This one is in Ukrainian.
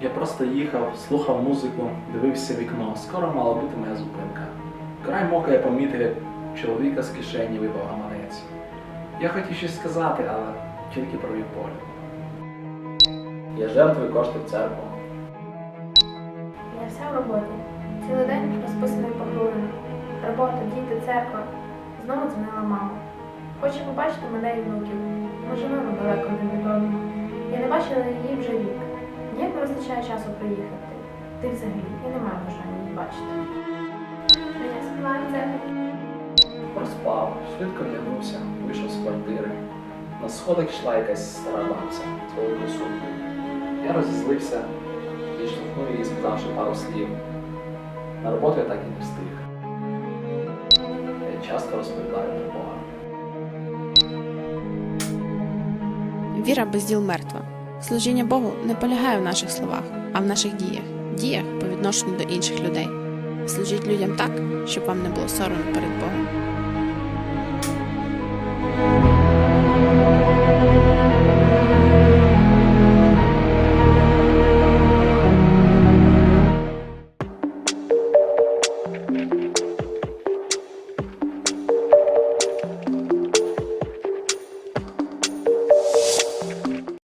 Я просто їхав, слухав музику, дивився вікно. Скоро мала бути моя зупинка. Край мока я помітив, як чоловіка з кишені випав гаманець. Я хотів щось сказати, але тільки провів погляд. Я жертвую кошти в церкву. Я вся в роботі. Цілий день розписаний по хвилинах. Робота, діти, церква. Знову дзвонила мама. Хоче побачити мене і внуків. Ми живемо далеко одного. Я не бачила її вже рік. Не вистачає часу приїхати. Ти взагалі, я не маю бажання її бачити. Я співаю церкву. Проспав, швидко вдягнувся, вийшов з квартири. На сходах йшла якась стара бабця великою сумкою. Я розізлився, відштовхнув її, сказавши пару слів. На роботу я так і не встиг. Я часто розповідаю про Бога. Віра без діл мертва. Служіння Богу не полягає в наших словах, а в наших діях, діях по відношенню до інших людей. Служіть людям так, щоб вам не було соромно перед Богом.